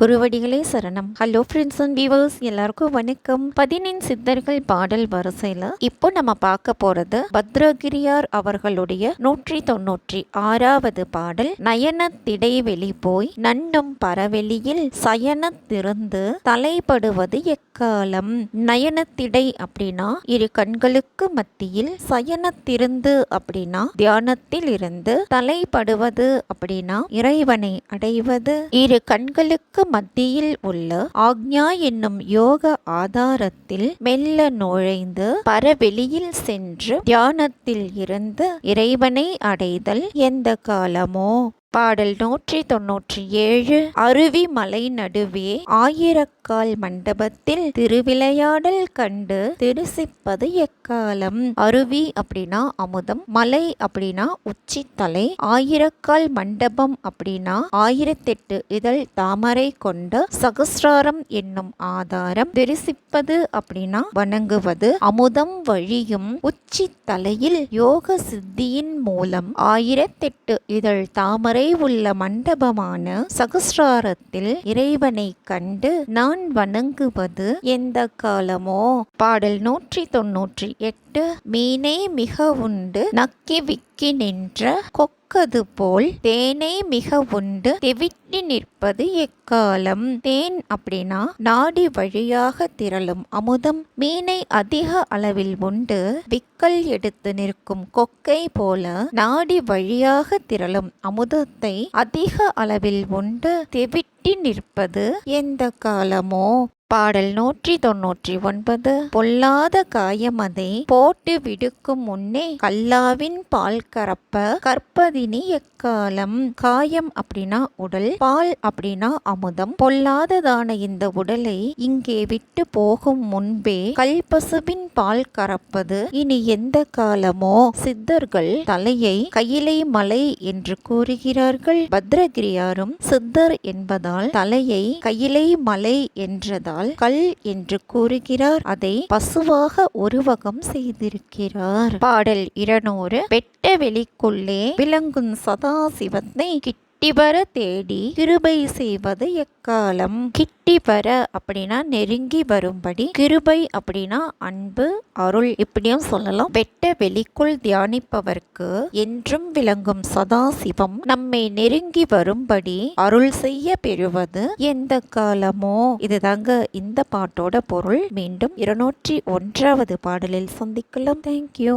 குருவடிகளே சரணம். Hello friends and viewers எல்லாருக்கும் வணக்கம். பதினெண் சித்தர்கள் பாடல் வரிசையில் இப்போ நம்ம பார்க்க போறது பத்ரகிரியார் அவர்களுடைய நூற்றி தொன்னூற்றி ஆறாவது பாடல் நயன திடைவெளி போய் நன்னும் பரவெளியில் சயனத்திருந்து தலைப்படுவது எக்காலம்? நயனத்திடை அப்படின்னா இரு கண்களுக்கு மத்தியில் சயனத்திருந்து அப்படின்னா தியானத்தில் இருந்து தலைப்படுவது அப்படின்னா இறைவனை அடைவது. இரு கண்களுக்கு மத்தியில் உள்ள ஆக்ஞா என்னும் யோக ஆதாரத்தில் மெல்ல நுழைந்து பரவெளியில் சென்று தியானத்தில் இருந்து இறைவனை அடைதல் எந்த காலமோ? பாடல் நூற்றி தொன்னூற்றி ஏழு. அருவி மலை நடுவே ஆயிரக்கால் மண்டபத்தில் திருவிளையாடல் கண்டு திருசிப்பது எக்காலம்? அருவி அப்படின்னா அமுதம் மலை அப்படின்னா உச்சித்தலை ஆயிரக்கால் மண்டபம் அப்படின்னா ஆயிரத்தெட்டு இதழ் தாமரை கொண்ட சகசிராரம் என்னும் ஆதாரம். தரிசிப்பது அப்படின்னா வணங்குவது அமுதம் வழியும் உச்சி தலையில் யோக சித்தியின் மூலம் ஆயிரத்தெட்டு இதழ் தாமரை உள்ள மண்டபமான சகசிராரத்தில் இறைவனை கண்டு நான் வணங்குவது எந்த காலமோ? பாடல் நூற்றி தொன்னூற்றி எட்டு. மீனே மிக உண்டு. நக்கி விக்கி நின்ற கொக்கது போல் தேனை மிக உண்டு. தெவிட்டி நிற்பது எக்காலம்? தேன் அப்படின்னா நாடி வழியாக திரளும் அமுதம். மீனை அதிக அளவில் உண்டு. விக்கல் எடுத்து நிற்கும் கொக்கை போல நாடி வழியாக திரளும் அமுதத்தை அதிக அளவில் உண்டு. தெவிட்டி நிற்பது எந்த காலமோ? பாடல் நூற்றி தொன்னூற்றி ஒன்பது. பொல்லாத காயமதை போட்டு விடுக்கும் முன்னே கல்லாவின் பால் கறப்ப கற்பதினி எக்காலம்? காயம் அப்படின்னா உடல் பால் அப்படின்னா அமுதம். பொல்லாததான இந்த உடலை இங்கே விட்டு போகும் முன்பே கல்பசுவின் பால் கறப்பது. இனி எந்த காலமோ? சித்தர்கள் தலையை கையிலை மலை என்று கூறுகிறார்கள். பத்ரகிரியாரும் சித்தர் என்பதால் தலையை கையிலை மலை என்றதால் என்றால் கல் என்று கூறுகிறார். அதை பசுவாக உருவகம் செய்திருக்கிறார். பாடல் இருநூறு. வெட்ட வெளிக்குள்ளே விளங்கும் சதாசிவத்தை கிட்ட கிட்டி வர தேடி கிருபை செய்வது எக்காலம்? கிட்டி வர அப்படின்னா நெருங்கி வரும்படி கிருபை அப்படின்னா அன்பு அருள் இப்படியும் சொல்லலாம். வெட்ட வெளிக்குள் தியானிப்பவர்க்கு என்றும் விளங்கும் சதாசிவம். நம்மை நெருங்கி வரும்படி அருள் செய்ய பெறுவது எந்த காலமோ? இதுதாங்க இந்த பாட்டோட பொருள். மீண்டும் இருநூற்றி ஒன்றாவது பாடலில் சந்திக்கலாம். தேங்க்யூ